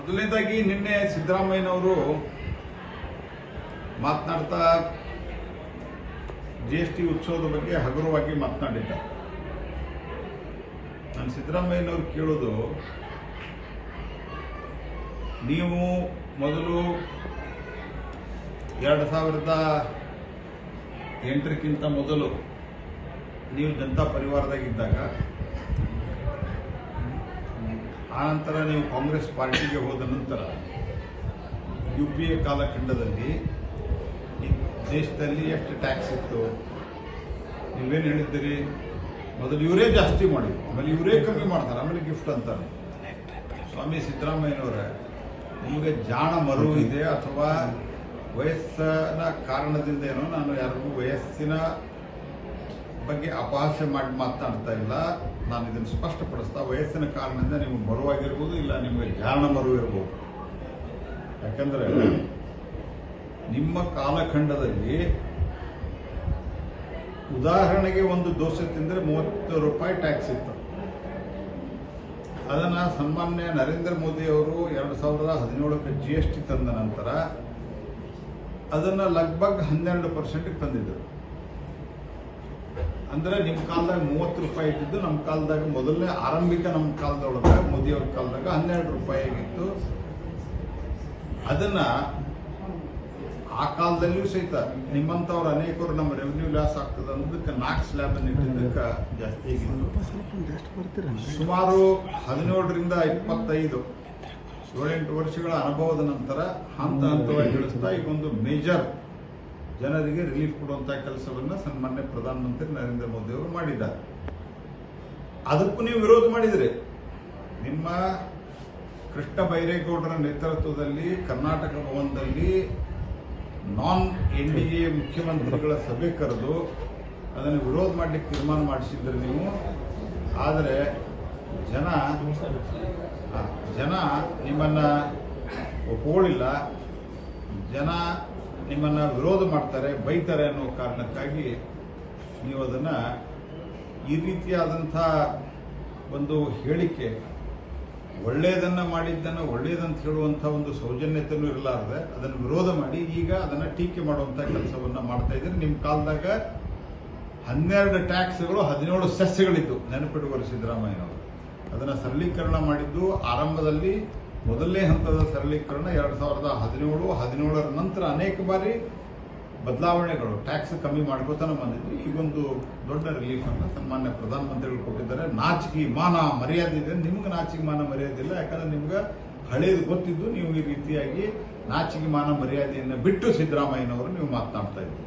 ಮೊದಲನೇದಾಗಿ ನಿನ್ನೆ ಸಿದ್ದರಾಮಯ್ಯನವರು ಮಾತನಾಡ್ತಾ ಜಿ ಎಸ್ ಟಿ ಉತ್ಸವದ ಬಗ್ಗೆ ಹಗುರವಾಗಿ ಮಾತನಾಡಿದ್ದಾರೆ. ನಾನು ಸಿದ್ದರಾಮಯ್ಯನವರು ಕೇಳೋದು, ನೀವು ಮೊದಲು ಎರಡು ಸಾವಿರದ ಎಂಟರಕ್ಕಿಂತ ಮೊದಲು ನೀವು ಜನತಾ ಪರಿವಾರದಾಗಿದ್ದಾಗ ಆನಂತರ ನೀವು ಕಾಂಗ್ರೆಸ್ ಪಾರ್ಟಿಗೆ ಹೋದ ನಂತರ ಯು ಪಿ ಎ ಕಾಲಖಂಡದಲ್ಲಿ ದೇಶದಲ್ಲಿ ಎಷ್ಟು ಟ್ಯಾಕ್ಸ್ ಇತ್ತು? ನೀವೇನು ಹೇಳಿದ್ದೀರಿ? ಮೊದಲು ಇವರೇ ಜಾಸ್ತಿ ಮಾಡಿ ಆಮೇಲೆ ಇವರೇ ಕಮ್ಮಿ ಮಾಡ್ತಾರೆ. ಆಮೇಲೆ ಗಿಫ್ಟ್ ಅಂತಾರೆ. ಸ್ವಾಮಿ ಸಿದ್ದರಾಮಯ್ಯನವರೇ, ನಿಮಗೆ ಜಾಣ ಮರು ಇದೆ ಅಥವಾ ವಯಸ್ಸಿನ ಕಾರಣದಿಂದ ಏನೋ ನಾನು ಯಾರಿಗೂ ವಯಸ್ಸಿನ ಬಗ್ಗೆ ಅಪಹಾಸ್ಯ ಮಾಡಿ ಮಾತನಾಡ್ತಾ ಇಲ್ಲ. ನಾನು ಇದನ್ನು ಸ್ಪಷ್ಟಪಡಿಸ್ತಾ ವಯಸ್ಸಿನ ಕಾರಣದಿಂದ ನೀವು ಮರುವಾಗಿರ್ಬೋದು, ಇಲ್ಲ ನಿಮಗೆ ಜ್ಞಾನ ಮರು ಇರ್ಬೋದು ಯಾಕಂದ್ರೆ ನಿಮ್ಮ ಕಾಲಖಂಡದಲ್ಲಿ ಉದಾಹರಣೆಗೆ ಒಂದು ದೋಸೆ ತಿಂದರೆ ಮೂವತ್ತು ರೂಪಾಯಿ ಟ್ಯಾಕ್ಸ್ ಇತ್ತು. ಅದನ್ನ ಸನ್ಮಾನ್ಯ ನರೇಂದ್ರ ಮೋದಿ ಅವರು ಎರಡು ಸಾವಿರದ ಹದಿನೇಳಕ್ಕೆ ಜಿ ಎಸ್ ಟಿ ತಂದ ನಂತರ ಅದನ್ನ ಲಗ್ಭಗ್ ಹನ್ನೆರಡು ಪರ್ಸೆಂಟ್ಗೆ ತಂದಿದ್ದರು ಅಂದ್ರೆ ನಿಮ್ಮ ಕಾಲದಾಗ ಮೂವತ್ತು ರೂಪಾಯಿ ಇಟ್ಟಿದ್ದು ನಮ್ಮ ಕಾಲದಾಗ ಮೊದಲನೇ ಆರಂಭಿಕ ನಮ್ಮ ಕಾಲದೊಳಗ ಮೋದಿಯವ್ರ ಕಾಲದಾಗ ಹನ್ನೆರಡು ರೂಪಾಯಿ ಆಗಿತ್ತು. ಅದನ್ನ ಆ ಕಾಲದಲ್ಲಿಯೂ ಸಹಿತ ನಿಮ್ಮಂಥವ್ರು ಅನೇಕರು ನಮ್ಮ ರೆವಿನ್ಯೂ ಲಾಸ್ ಆಗ್ತದೆ ಅನ್ನೋದಕ್ಕೆ ನಾಲ್ಕು ಸ್ಲ್ಯಾಬ್ ಇಟ್ಟಿದ್ದಕ್ಕೆ ಜಾಸ್ತಿ ಆಗಿತ್ತು. ಸುಮಾರು ಹದಿನೇಳರಿಂದ ಇಪ್ಪತ್ತೈದು ಏಳೆಂಟು ವರ್ಷಗಳ ಅನುಭವದ ನಂತರ ಹಂತ ಹಂತವಾಗಿ ಇಳಿಸ್ತಾ ಈಗ ಒಂದು ಮೇಜರ್ ಜನರಿಗೆ ರಿಲೀಫ್ ಕೊಡುವಂತಹ ಕೆಲಸವನ್ನ ಸನ್ಮಾನ್ಯ ಪ್ರಧಾನಮಂತ್ರಿ ನರೇಂದ್ರ ಮೋದಿ ಅವರು ಮಾಡಿದ್ದಾರೆ. ಅದಕ್ಕೂ ನೀವು ವಿರೋಧ ಮಾಡಿದ್ರಿ. ನಿಮ್ಮ ಕೃಷ್ಣ ಬೈರೇಗೌಡರ ನೇತೃತ್ವದಲ್ಲಿ, ಕರ್ನಾಟಕ ಭವನದಲ್ಲಿ ನಾನ್ ಎನ್ ಡಿ ಎ ಮುಖ್ಯಮಂತ್ರಿಗಳ ಸಭೆ ಕರೆದು ಅದನ್ನು ವಿರೋಧ ಮಾಡಲಿಕ್ಕೆ ತೀರ್ಮಾನ ಮಾಡಿಸಿದ್ರಿ ನೀವು. ಆದರೆ ಜನ ಜನ ನಿಮ್ಮನ್ನ ಒಪ್ಕೊಳ್ಳಿಲ್ಲ. ಜನ ನಿಮ್ಮನ್ನ ವಿರೋಧ ಮಾಡ್ತಾರೆ, ಬೈತಾರೆ ಅನ್ನೋ ಕಾರಣಕ್ಕಾಗಿ ನೀವು ಅದನ್ನ ಈ ರೀತಿಯಾದಂಥ ಒಂದು ಹೇಳಿಕೆ ಒಳ್ಳೆಯದನ್ನು ಮಾಡಿದ್ದನ್ನು ಒಳ್ಳೆಯದಂತ ಹೇಳುವಂಥ ಒಂದು ಸೌಜನ್ಯತೆಯೂ ಇರಲಾರದೆ ಅದನ್ನು ವಿರೋಧ ಮಾಡಿ ಈಗ ಅದನ್ನ ಟೀಕೆ ಮಾಡುವಂಥ ಕೆಲಸವನ್ನ ಮಾಡ್ತಾ ಇದ್ದೀರಿ. ನಿಮ್ಮ ಕಾಲದಾಗ ಹನ್ನೆರಡು ಟ್ಯಾಕ್ಸ್ಗಳು, ಹದಿನೇಳು ಸಸ್ಯಗಳಿದ್ದು ನೆನಪಿಟ್ಟುಕೊಳ್ಳಿ ಸಿದ್ದರಾಮಯ್ಯನವರು. ಅದನ್ನು ಸರಳೀಕರಣ ಮಾಡಿದ್ದು ಆರಂಭದಲ್ಲಿ ಮೊದಲನೇ ಹಂತದ ಸರಳೀಕರಣ ಎರಡು ಸಾವಿರದ ಹದಿನೇಳು, ಹದಿನೇಳರ ನಂತರ ಅನೇಕ ಬಾರಿ ಬದಲಾವಣೆಗಳು ಟ್ಯಾಕ್ಸ್ ಕಮ್ಮಿ ಮಾಡ್ಕೋತಾನೆ ಬಂದಿದ್ವಿ. ಈಗೊಂದು ದೊಡ್ಡ ರಿಲೀಫ್ ಅಂತ ಸನ್ಮಾನ್ಯ ಪ್ರಧಾನಮಂತ್ರಿಗಳು ಕೊಟ್ಟಿದ್ದಾರೆ. ನಾಚಿಕೆ ಮಾನ ಮರ್ಯಾದೆ ಇದೆ. ನಿಮ್ಗೆ ನಾಚಿಕೆ ಮಾನ ಮರ್ಯಾದೆ ಇಲ್ಲ. ಯಾಕಂದ್ರೆ ನಿಮ್ಗೆ ಹಳೇದು ಗೊತ್ತಿದ್ದು ನೀವು ಈ ರೀತಿಯಾಗಿ ನಾಚಿಕೆ ಮಾನ ಮರ್ಯಾದೆಯನ್ನು ಬಿಟ್ಟು ಸಿದ್ದರಾಮಯ್ಯನವರು ನೀವು ಮಾತನಾಡ್ತಾ ಇದ್ದೀರಿ.